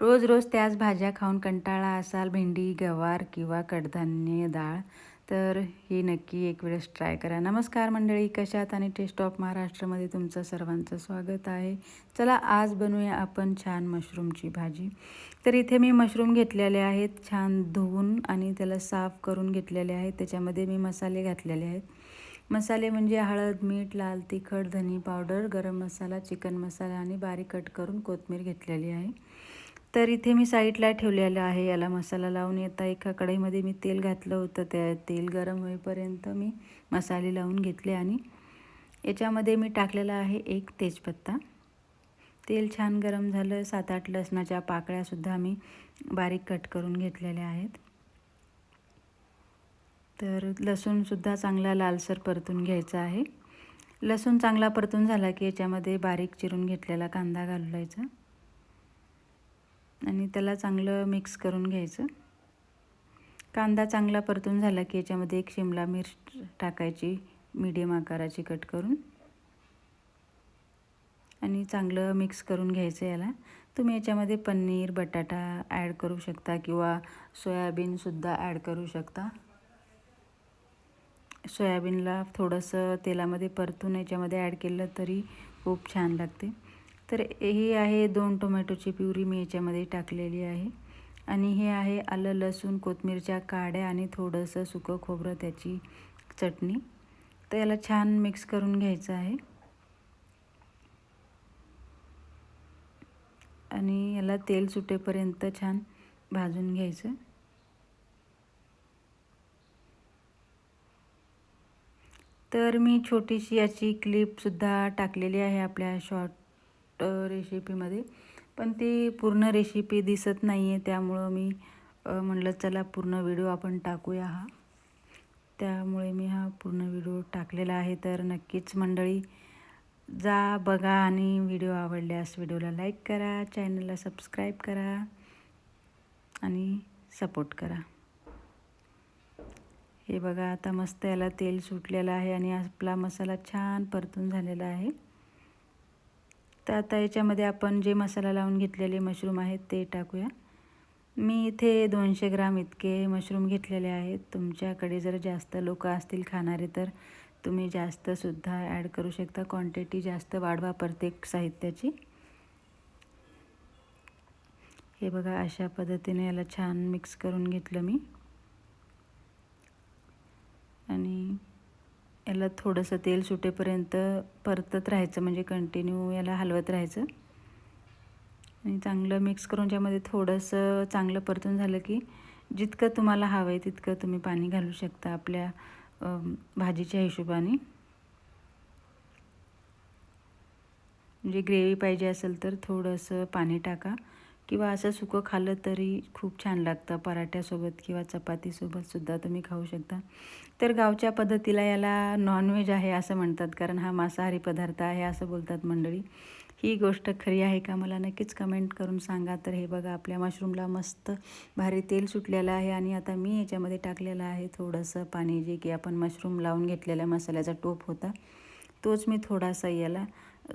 रोज रोज त्याच भाज्या खाऊन कंटाळा असाल भेंडी गवार किंवा कडधान्य डाळ तर ही नक्की एक वेळेस ट्राय करा. नमस्कार मंडळी कशात आणि टेस्ट ऑफ महाराष्ट्रामध्ये तुमचं सर्वांचं स्वागत आहे. चला आज बनवूया आपण छान मशरूमची भाजी. तर इथे मी मशरूम घेतलेले आहेत छान धुवून आणि त्याला साफ करून घेतलेले आहेत. त्याच्यामध्ये मी मसाले घातलेले आहेत. मसाले म्हणजे हळद मीठ लाल तिखट धनी पावडर गरम मसाला चिकन मसाला आणि बारीक कट करून कोथमीर घेतलेली आहे. तर इथे मी साईडला ठेवलेलं आहे. याला मसाला लावून येता एका कढईमध्ये मी तेल घातलं होतं. त्या तेल गरम होईपर्यंत मी मसाले लावून घेतले आणि याच्यामध्ये मी टाकलेला आहे एक तेजपत्ता. तेल छान गरम झालं. सात आठ लसणाच्या पाकळ्यासुद्धा मी बारीक कट करून घेतलेल्या आहेत. तर लसूणसुद्धा चांगला लालसर परतून घ्यायचा आहे. लसूण चांगला परतून झाला की याच्यामध्ये बारीक चिरून घेतलेला कांदा घालायचा आणि त्याला चांगलं मिक्स करून घ्यायचं. कांदा चांगला परतून झाला की याच्यामध्ये एक शिमला मिर्च टाकायची मीडियम आकाराची कट करून. आणि चांगलं मिक्स करून घ्यायचं याला. तुम्ही याच्यामध्ये पनीर बटाटा ॲड करू शकता किंवा सोयाबीनसुद्धा ॲड करू शकता. सोयाबीनला थोडंसं तेलामध्ये परतून याच्यामध्ये ॲड केलं तरी खूप छान लागते. तर ही आहे दोन टोमॅटोची प्युरी मी याच्यामध्ये टाकलेली आहे. आणि हे आहे आलं लसूण कोथमीरच्या काड्या आणि थोडंसं सुकं खोबरं त्याची चटणी. तर याला छान मिक्स करून घ्यायचं आहे. आणि याला तेल सुटेपर्यंत छान भाजून घ्यायचं. तर मी छोटीशी याची क्लिपसुद्धा टाकलेली आहे आपल्या शॉर्ट रेसिपीमध्ये पण ती पूर्ण रेसिपी दिसत नाही आहे त्यामुळं मी म्हणलं चला पूर्ण व्हिडिओ आपण टाकूया हा. त्यामुळे मी हा पूर्ण व्हिडिओ टाकलेला आहे. तर नक्कीच मंडळी जा बघा आणि व्हिडिओ आवडल्यास व्हिडिओला लाईक करा चॅनलला सबस्क्राईब करा आणि सपोर्ट करा. हे बघा आता मस्त याला तेल सुटलेलं आहे आणि आपला मसाला छान परतून झालेला आहे. तर आता याच्यामध्ये आपण जे मसाला लावून घेतलेले मशरूम आहेत ते टाकूया. मी इथे दोनशे ग्राम इतके मशरूम घेतलेले आहेत. तुमच्याकडे जर जास्त लोक असतील खाणारे तर तुम्ही जास्तसुद्धा ॲड करू शकता. क्वांटिटी जास्त वाढवा प्रत्येक साहित्याची. हे बघा अशा पद्धतीने याला छान मिक्स करून घेतलं मी आणि याला थोडंसं तेल सुटेपर्यंत परतत राहायचं म्हणजे कंटिन्यू याला हलवत राहायचं. आणि चांगलं मिक्स करून ज्यामध्ये थोडंसं चांगलं परतून झालं की जितकं तुम्हाला हवं आहे तितकं तुम्ही पाणी घालू शकता आपल्या भाजीच्या हिशोबाने. म्हणजे ग्रेव्ही पाहिजे असेल तर थोडंसं पाणी टाका. किंवा असं सुकं खाल्लं तरी खूप छान लागतं. पराठ्यासोबत किंवा चपातीसोबतसुद्धा तुम्ही खाऊ शकता. तर गावच्या पद्धतीला याला नॉनव्हेज आहे असं म्हणतात. कारण हा मांसाहारी पदार्थ आहे असं बोलतात मंडळी. ही गोष्ट खरी आहे का? मला नक्कीच कमेंट करून सांगा. तर हे बघा आपल्या मशरूमला मस्त भारी तेल सुटलेलं आहे आणि आता मी याच्यामध्ये टाकलेलं आहे थोडंसं पाणी जे की आपण मशरूम लावून घेतलेल्या मसाल्याचा टोप होता. तोच मी थोडासा याला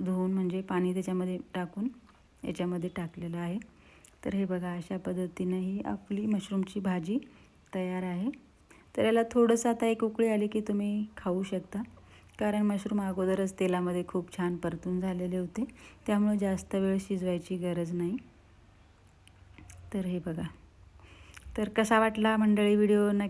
धुवून म्हणजे पाणी त्याच्यामध्ये टाकून याच्यामध्ये टाकलेलं आहे. तर हे बघा अशा पद्धतीनं ही आपली मशरूमची भाजी तयार आहे. तर याला थोडंसं आता एक उकळी आली की तुम्ही खाऊ शकता. कारण मशरूम अगोदरच तेलामध्ये खूप छान परतून झालेले होते. त्यामुळे जास्त वेळ शिजवायची गरज नाही. तर हे बघा. तर कसा वाटला मंडळी व्हिडिओ? नक्की